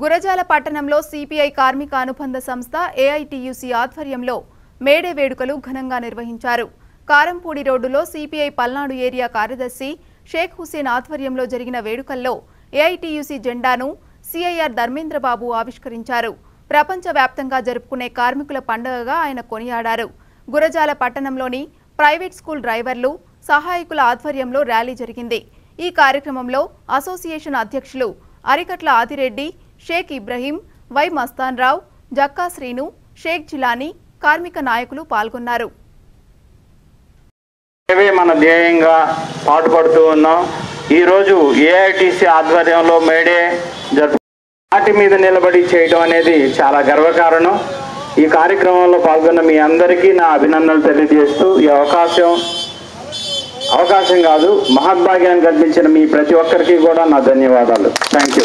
గురజాల పట్టణంలో సిపిఐ కార్మిక అనుబంధ సంస్థ ఏఐటియుసి ఆధ్వర్యంలో మేడే వేడుకలు ఘనంగా నిర్వహించారు. కారంపూడి రోడ్డులో సిపిఐ పల్నాడు ఏరియా కార్యదర్శి షేక్ హుసేన్ ఆధ్వర్యంలో జరిగిన వేడుకల్లో ఏఐటియుసి జెండాను సిఐఆర్ ధర్మేంద్రబాబు ఆవిష్కరించారు. ప్రపంచవ్యాప్తంగా జరుపుకునే కార్మికుల పండుగగా ఆయన కొనియాడారు. గురజాల పట్టణంలోని ప్రైవేట్ స్కూల్ డ్రైవర్లు సహాయకుల ఆధ్వర్యంలో ర్యాలీ జరిగింది. ఈ కార్యక్రమంలో అసోసియేషన్ అధ్యక్షులు అరికట్ల ఆదిరెడ్డి షేక్ ఇబ్రహీం వై మస్తాన్ రావు జక్కా శ్రీను షేక్ జిలానీ కార్మిక నాయకులు పాల్గొన్నారు. ఇవే మన ధ్యేయంగా పాటుపడుతూ ఉన్నాం. ఈరోజు ఏఐటిసి ఆధ్వర్యంలో మేడే జరుపు వాటి మీద నిలబడి చేయడం అనేది చాలా గర్వకారణం. ఈ కార్యక్రమంలో పాల్గొన్న మీ అందరికీ నా అభినందనలు తెలియజేస్తూ ఈ అవకాశం అవకాశం కాదు మహద్భాగ్యాన్ని కల్పించిన మీ ప్రతి ఒక్కరికి కూడా నా ధన్యవాదాలు. థ్యాంక్ యూ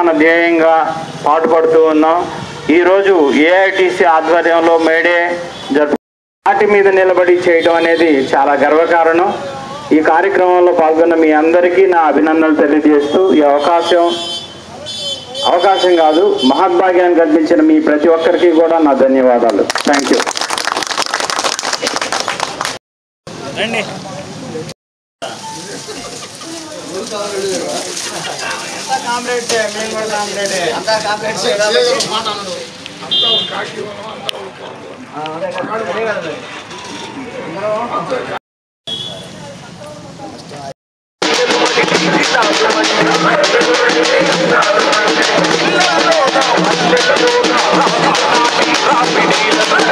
మన ధ్యేయంగా పాటుపడుతూ ఉన్నాం. ఈరోజు ఏఐటిసి ఆధ్వర్యంలో మేడే జరుపు వాటి మీద నిలబడి చేయడం అనేది చాలా గర్వకారణం. ఈ కార్యక్రమంలో పాల్గొన్న మీ అందరికీ నా అభినందనలు తెలియజేస్తూ ఈ అవకాశం అవకాశం కాదు మహద్భాగ్యాన్ని కల్పించిన మీ ప్రతి ఒక్కరికి కూడా నా ధన్యవాదాలు. థ్యాంక్ యూ ಕಾಮ್ರೇಡ್ ಮೇನ್ ಮಾಡಿ ಕಾಮ್ರೇಡ್ ಅಂತ ಕಾಮ್ರೇಡ್ Rapid, rapid, rapid,